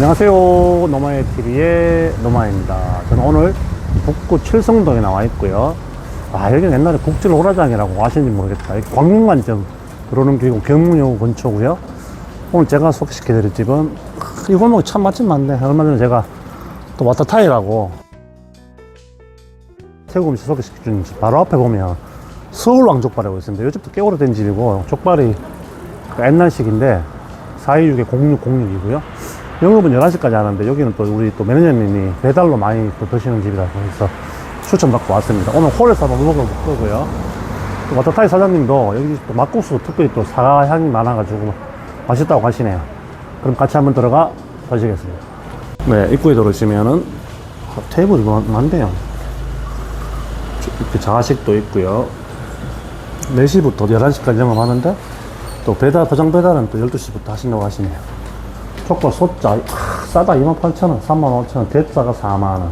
안녕하세요. 노마의 TV의 노마입니다. 저는 오늘 북구 칠성동에 나와 있고요. 아, 여기는 옛날에 국질 호라장이라고 아시는지 모르겠다. 여기 광릉관점 들어오는 길이고 경문역 근처고요. 오늘 제가 소개시켜 드릴 집은 크, 이 골목이 참 맛집 많네. 얼마 전에 제가 또 와타타이라고 태국 음식 소개시켜준 집 바로 앞에 보면 서울 왕족발이라고 있습니다. 이 집도 꽤 오래된 집이고 족발이 그 옛날식인데 426에 0606이고요. 영업은 11시까지 하는데 여기는 또 우리 또 매니저님이 배달로 많이 또 드시는 집이라서 해서 추천받고 왔습니다. 오늘 홀에서 한번 먹어볼 거고요. 또 와타타이 사장님도 여기 또 막국수 특별히 또 사과 향이 많아가지고 맛있다고 하시네요. 그럼 같이 한번 들어가 보시겠습니다. 네, 입구에 들어오시면은 테이블이 많- 많대요. 이렇게 자식도 있고요. 4시부터 11시까지 영업하는데 또 배달, 포장 배달은 또 12시부터 하신다고 하시네요. 족발 소자, 아, 싸다 28,000원, 35,000원, 대짜가 4만원.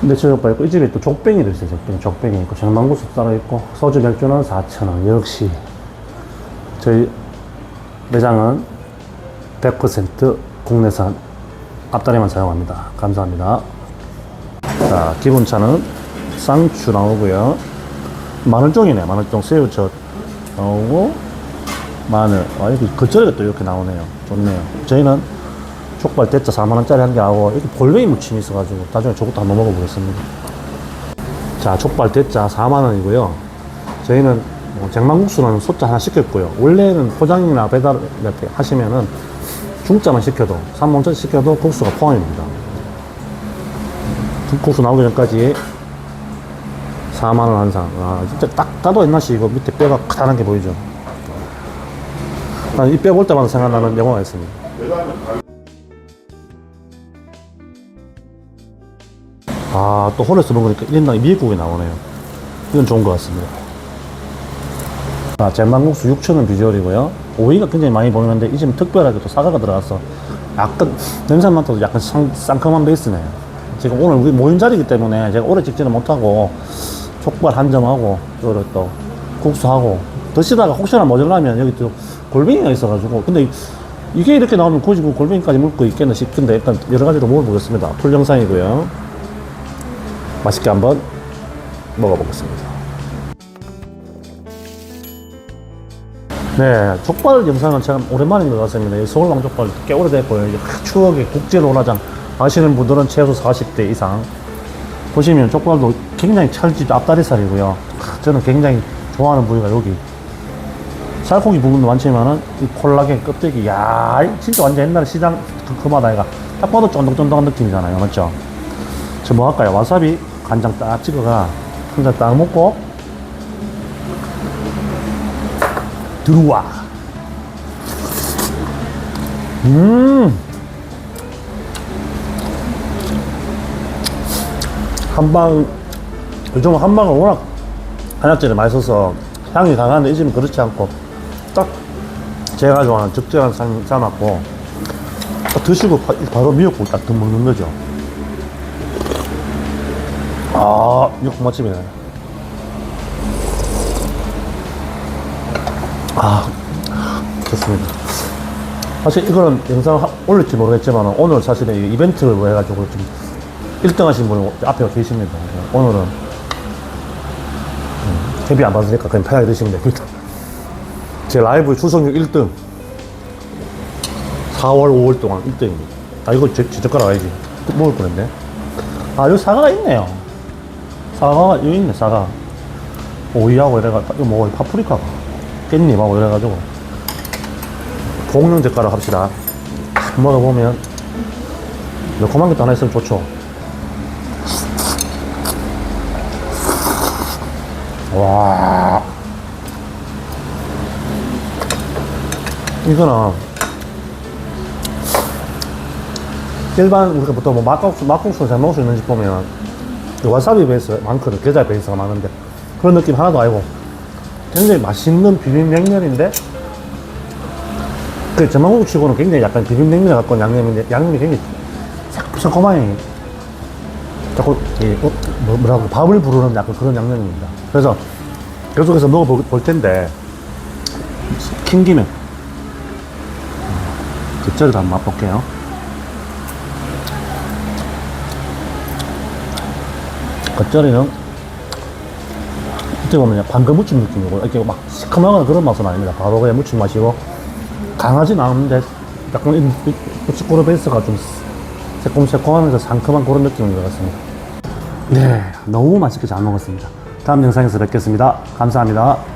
근데 저 족발 있고, 이 집에 또 족뱅이도 있어요, 족뱅이. 족뱅이 있고, 정망구수 따로 있고, 소주 맥주는 4,000원. 역시, 저희 매장은 100% 국내산 앞다리만 사용합니다. 감사합니다. 자, 기본차는 쌍추 나오고요. 마늘종이네, 마늘종 새우젓 나오고, 마늘. 아, 여기 겉절이가 또 이렇게 나오네요. 좋네요. 저희는 족발 대짜 4만원짜리 한 개 하고, 이렇게 골뱅이 무침이 있어가지고, 나중에 저것도 한번 먹어보겠습니다. 자, 족발 대짜 4만원이고요. 저희는 뭐 쟁반국수는 소자 하나 시켰고요. 원래는 포장이나 배달 이렇게 하시면은 중짜만 시켜도, 3만원짜리 시켜도 국수가 포함입니다. 국수 나오기 전까지 4만원 한 상. 아, 진짜 딱 따도 옛날식 이거 밑에 뼈가 크다란 게 보이죠? 난이뼈볼 때마다 생각나는 영화가 있습니다. 아, 또 홀에서 먹으니까 1인당 미역국이 나오네요. 이건 좋은 것 같습니다. 아, 잼방국수 6,000원 비주얼이고요. 오이가 굉장히 많이 보이는데 이 집은 특별하게 또 사과가 들어가서 약간 냄새만 맡아도 약간 상, 상큼한 베이스네요. 지금 오늘 우리 모임 자리이기 때문에 제가 오래 찍지는 못하고 족발 한 점하고 또, 또 국수하고 드시다가 혹시나 모자라면 여기 또 골뱅이가 있어가지고 근데 이- 이게 이렇게 나오면 굳이 그 골뱅이까지 거 있겠나 싶은데 일단 여러 가지로 먹어보겠습니다. 풀 영상이고요. 맛있게 한번 먹어보겠습니다. 네, 족발 영상은 참 오랜만인 것 같습니다. 이 서울 왕 족발 꽤 오래됐고요. 추억의 국질 오라장 아시는 분들은 최소 40대 이상 보시면 족발도 굉장히 찰지 앞다리살이고요. 저는 굉장히 좋아하는 부위가 여기 살코기 부분도 많지만은 이 콜라겐 껍데기 야이 진짜 완전 옛날 시장 그, 그 맛아이가 딱 봐도 쫀득쫀득한 느낌이잖아요 맞죠? 저 뭐 할까요? 와사비 간장 딱 찍어가 한 잔 딱 먹고 들어와 음 한방 요즘 한방은 워낙 한약재를 많이 써서 향이 강한데 이 집은 그렇지 않고 딱 제가 좋아하는 적절한 쌈, 싸놨고 딱 드시고 바, 바로 미역국 딱 먹는 거죠. 아 미역국 맛집이네. 아 좋습니다. 사실 이거는 영상 하- 올릴지 모르겠지만 오늘 사실은 이 이벤트를 뭐 해가지고 좀 1등 하신 분이 앞에 계십니다. 오늘은. 데뷔 안 받으니까 그냥 편하게 드시면 됩니다. 제 라이브 출석률 1등. 4월, 5월 동안 1등입니다. 아, 이거 제, 제 젓가락 아니지. 또 먹을 뻔했네. 아, 여기 사과가 있네요. 사과가, 여기 있네, 사과. 오이하고 이래가, 이거 뭐, 파프리카가. 깻잎하고 이래가지고. 공룡 젓가락 합시다. 먹어보면, 매콤한 것도 하나 있으면 좋죠. 와. 이거는 일반 우리가 보통 뭐 막국수, 막국수 잘 먹을 수 있는 집 보면 이 와사비 베이스 많거든. 게자 베이스가 많은데 그런 느낌 하나도 아니고 굉장히 맛있는 비빔냉면인데 그 전망국 치고는 굉장히 약간 비빔냉면 온 양념인데 양념이 굉장히 새콤새콤하니 자꾸 이, 어, 뭐, 뭐라고 밥을 부르는 약간 그런 양념입니다. 그래서 계속해서 먹어볼 텐데 킹기는 겉절이도 한번 맛볼게요. 겉절이는 어떻게 보면 방금 무침 느낌이고 이렇게 막 시큼하거나 그런 맛은 아닙니다. 바로 그냥 무침 맛이고 강하진 않은데 약간 이 부츠코르 베이스가 좀 새콤새콤하면서 상큼한 그런 느낌인 것 같습니다. 네, 너무 맛있게 잘 먹었습니다. 다음 영상에서 뵙겠습니다. 감사합니다.